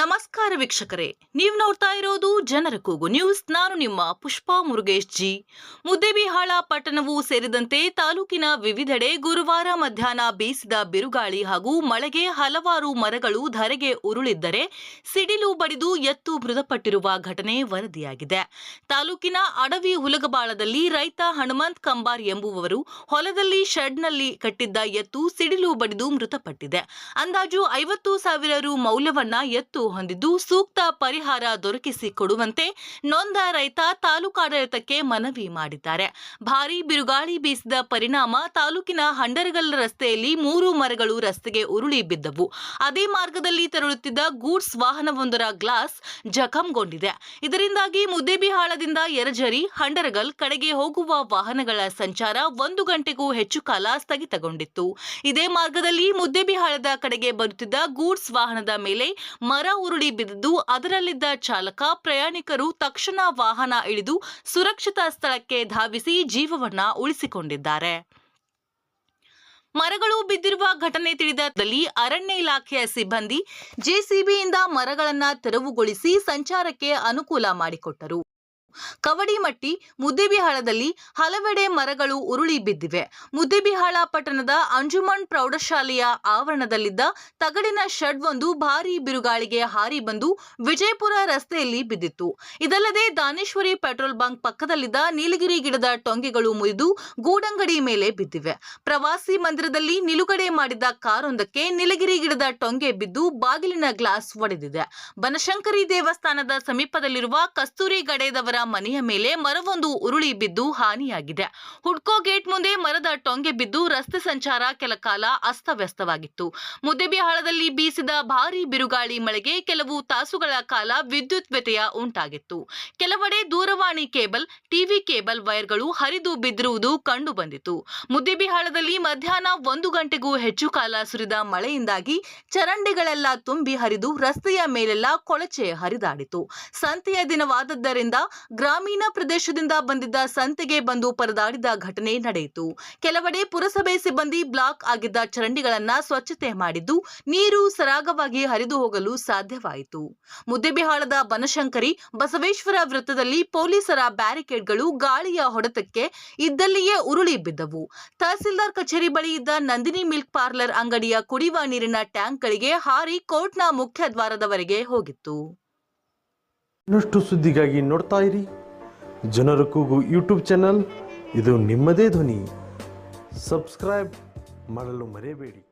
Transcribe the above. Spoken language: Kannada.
ನಮಸ್ಕಾರ ವೀಕ್ಷಕರೇ. ನೀವು ನೋಡ್ತಾ ಇರೋದು ಜನರ ಕೂಗು ನ್ಯೂಸ್. ನಾನು ನಿಮ್ಮ ಪುಷ್ಪಾ ಮುರುಗೇಶ್ ಜಿ. ಮುದ್ದೇಬಿಹಾಳ ಪಟ್ಟಣವು ಸೇರಿದಂತೆ ತಾಲೂಕಿನ ವಿವಿಧೆಡೆ ಗುರುವಾರ ಮಧ್ಯಾಹ್ನ ಬೀಸಿದ ಬಿರುಗಾಳಿ ಹಾಗೂ ಮಳೆಗೆ ಹಲವಾರು ಮರಗಳು ಧರೆಗೆ ಉರುಳಿದ್ದರೆ ಸಿಡಿಲು ಬಡಿದು ಎತ್ತು ಮೃತಪಟ್ಟಿರುವ ಘಟನೆ ವರದಿಯಾಗಿದೆ. ತಾಲೂಕಿನ ಅಡವಿ ಹುಲಗಬಾಳದಲ್ಲಿ ರೈತ ಹನುಮಂತ್ ಕಂಬಾರ್ ಎಂಬುವವರು ಹೊಲದಲ್ಲಿ ಶೆಡ್ನಲ್ಲಿ ಕಟ್ಟಿದ್ದ ಎತ್ತು ಸಿಡಿಲು ಬಡಿದು ಮೃತಪಟ್ಟಿದೆ. ಅಂದಾಜು ಐವತ್ತು ಸಾವಿರ ರು ಮೌಲ್ಯವನ್ನ ಎತ್ತು ಹೊಂದಿದ್ದು ಸೂಕ್ತ ಪರಿಹಾರ ದೊರಕಿಸಿ ಕೊಡುವಂತೆ ನೊಂದ ರೈತ ತಾಲೂಕಾಡಳಿತಕ್ಕೆ ಮನವಿ ಮಾಡಿದ್ದಾರೆ. ಭಾರೀ ಬಿರುಗಾಳಿ ಬೀಸಿದ ಪರಿಣಾಮ ತಾಲೂಕಿನ ಹಂಡರಗಲ್ ರಸ್ತೆಯಲ್ಲಿ ಮೂರು ಮರಗಳು ರಸ್ತೆಗೆ ಉರುಳಿ ಬಿದ್ದವು. ಅದೇ ಮಾರ್ಗದಲ್ಲಿ ತೆರಳುತ್ತಿದ್ದ ಗೂಡ್ಸ್ ವಾಹನವೊಂದರ ಗ್ಲಾಸ್ ಜಖಂಗೊಂಡಿದೆ. ಇದರಿಂದಾಗಿ ಮುದ್ದೇಬಿಹಾಳದಿಂದ ಎರಜರಿ ಹಂಡರಗಲ್ ಕಡೆಗೆ ಹೋಗುವ ವಾಹನಗಳ ಸಂಚಾರ ಒಂದು ಗಂಟೆಗೂ ಹೆಚ್ಚು ಕಾಲ ಸ್ಥಗಿತಗೊಂಡಿತ್ತು. ಇದೇ ಮಾರ್ಗದಲ್ಲಿ ಮುದ್ದೇಬಿಹಾಳದ ಕಡೆಗೆ ಬರುತ್ತಿದ್ದ ಗೂಡ್ಸ್ ವಾಹನದ ಮೇಲೆ ಮರ ಉರುಳಿ ಬಿದ್ದಿದ್ದು, ಅದರಲ್ಲಿದ್ದ ಚಾಲಕ ಪ್ರಯಾಣಿಕರು ತಕ್ಷಣ ವಾಹನ ಇಳಿದು ಸುರಕ್ಷಿತ ಸ್ಥಳಕ್ಕೆ ಧಾವಿಸಿ ಜೀವವನ್ನ ಉಳಿಸಿಕೊಂಡಿದ್ದಾರೆ. ಮರಗಳು ಬಿದ್ದಿರುವ ಘಟನೆ ತಿಳಿದಲ್ಲಿ ಅರಣ್ಯ ಇಲಾಖೆಯ ಸಿಬ್ಬಂದಿ ಜೆಸಿಬಿಯಿಂದ ಮರಗಳನ್ನು ತೆರವುಗೊಳಿಸಿ ಸಂಚಾರಕ್ಕೆ ಅನುಕೂಲ ಮಾಡಿಕೊಟ್ಟರು. ಕವಡಿಮಟ್ಟಿ, ಮುದ್ದೇಬಿಹಾಳದಲ್ಲಿ ಹಲವೆಡೆ ಮರಗಳು ಉರುಳಿ ಬಿದ್ದಿವೆ. ಮುದ್ದೇಬಿಹಾಳ ಪಟ್ಟಣದ ಅಂಜುಮನ್ ಪ್ರೌಢಶಾಲೆಯ ಆವರಣದಲ್ಲಿದ್ದ ತಗಡಿನ ಶೆಡ್ ಒಂದು ಭಾರೀ ಬಿರುಗಾಳಿಗೆ ಹಾರಿ ಬಂದು ವಿಜಯಪುರ ರಸ್ತೆಯಲ್ಲಿ ಬಿದ್ದಿತ್ತು. ಇದಲ್ಲದೆ ದಾನೇಶ್ವರಿ ಪೆಟ್ರೋಲ್ ಬಂಕ್ ಪಕ್ಕದಲ್ಲಿದ್ದ ನೀಲಗಿರಿ ಗಿಡದ ಟೊಂಗೆಗಳು ಮುರಿದು ಗೂಡಂಗಡಿ ಮೇಲೆ ಬಿದ್ದಿವೆ. ಪ್ರವಾಸಿ ಮಂದಿರದಲ್ಲಿ ನಿಲುಗಡೆ ಮಾಡಿದ್ದ ಕಾರೊಂದಕ್ಕೆ ನೀಲಗಿರಿ ಗಿಡದ ಟೊಂಗೆ ಬಿದ್ದು ಬಾಗಿಲಿನ ಗ್ಲಾಸ್ ಒಡೆದಿದೆ. ಬನಶಂಕರಿ ದೇವಸ್ಥಾನದ ಸಮೀಪದಲ್ಲಿರುವ ಕಸ್ತೂರಿ ಗಡೇದವರ ಮನೆಯ ಮೇಲೆ ಮರವೊಂದು ಉರುಳಿ ಬಿದ್ದು ಹಾನಿಯಾಗಿದೆ. ಹುಡ್ಕೋ ಗೇಟ್ ಮುಂದೆ ಮರದ ಟೊಂಗೆ ಬಿದ್ದು ರಸ್ತೆ ಸಂಚಾರ ಕೆಲ ಕಾಲ ಅಸ್ತವ್ಯಸ್ತವಾಗಿತ್ತು. ಮುದ್ದೆಬಿಹಾಳದಲ್ಲಿ ಬೀಸಿದ ಭಾರೀ ಬಿರುಗಾಳಿ ಮಳೆಗೆ ಕೆಲವು ತಾಸುಗಳ ಕಾಲ ವಿದ್ಯುತ್ ವ್ಯತ್ಯಯ ಉಂಟಾಗಿತ್ತು. ಕೆಲವೆಡೆ ದೂರವಾಣಿ ಕೇಬಲ್, ಟಿವಿ ಕೇಬಲ್ ವೈರ್ಗಳು ಹರಿದು ಬಿದ್ದಿರುವುದು ಕಂಡು ಬಂದಿತು ಮುದ್ದೆಬಿಹಾಳದಲ್ಲಿ ಮಧ್ಯಾಹ್ನ ಒಂದು ಗಂಟೆಗೂ ಹೆಚ್ಚು ಕಾಲ ಸುರಿದ ಮಳೆಯಿಂದಾಗಿ ಚರಂಡಿಗಳೆಲ್ಲ ತುಂಬಿ ಹರಿದು ರಸ್ತೆಯ ಮೇಲೆಲ್ಲ ಕೊಳಚೆ ಹರಿದಾಡಿತು. ಸಂತೆಯ ದಿನವಾದದ್ದರಿಂದ ಗ್ರಾಮೀಣ ಪ್ರದೇಶದಿಂದ ಬಂದಿದ್ದ ಸಂತೆಗೆ ಬಂದು ಪರದಾಡಿದ ಘಟನೆ ನಡೆಯಿತು. ಕೆಲವೆಡೆ ಪುರಸಭೆ ಸಿಬ್ಬಂದಿ ಬ್ಲಾಕ್ ಆಗಿದ್ದ ಚರಂಡಿಗಳನ್ನ ಸ್ವಚ್ಛತೆ ಮಾಡಿದ್ದು ನೀರು ಸರಾಗವಾಗಿ ಹರಿದು ಹೋಗಲು ಸಾಧ್ಯವಾಯಿತು. ಮುದ್ದೇಬಿಹಾಳದ ಬನಶಂಕರಿ ಬಸವೇಶ್ವರ ವೃತ್ತದಲ್ಲಿ ಪೊಲೀಸರ ಬ್ಯಾರಿಕೇಡ್ಗಳು ಗಾಳಿಯ ಹೊಡೆತಕ್ಕೆ ಇದ್ದಲ್ಲಿಯೇ ಉರುಳಿ ಬಿದ್ದವು. ತಹಸೀಲ್ದಾರ್ ಕಚೇರಿ ಬಳಿ ಇದ್ದ ನಂದಿನಿ ಮಿಲ್ಕ್ ಪಾರ್ಲರ್ ಅಂಗಡಿಯ ಕುಡಿಯುವ ನೀರಿನ ಟ್ಯಾಂಕ್ಗಳಿಗೆ ಹಾರಿ ಕೋರ್ಟ್ನ ಮುಖ್ಯ ದ್ವಾರದವರೆಗೆ ಹೋಗಿತ್ತು. ಇನ್ನಷ್ಟು ಸುದ್ದಿಗಾಗಿ ನೋಡ್ತಾ ಇರಿ. ಜನರ ಕೂಗು ಯೂಟ್ಯೂಬ್ ಚಾನಲ್. ಇದು ನಿಮ್ಮದೇ ಧ್ವನಿ. ಸಬ್ಸ್ಕ್ರೈಬ್ ಮಾಡಲು ಮರೆಯಬೇಡಿ.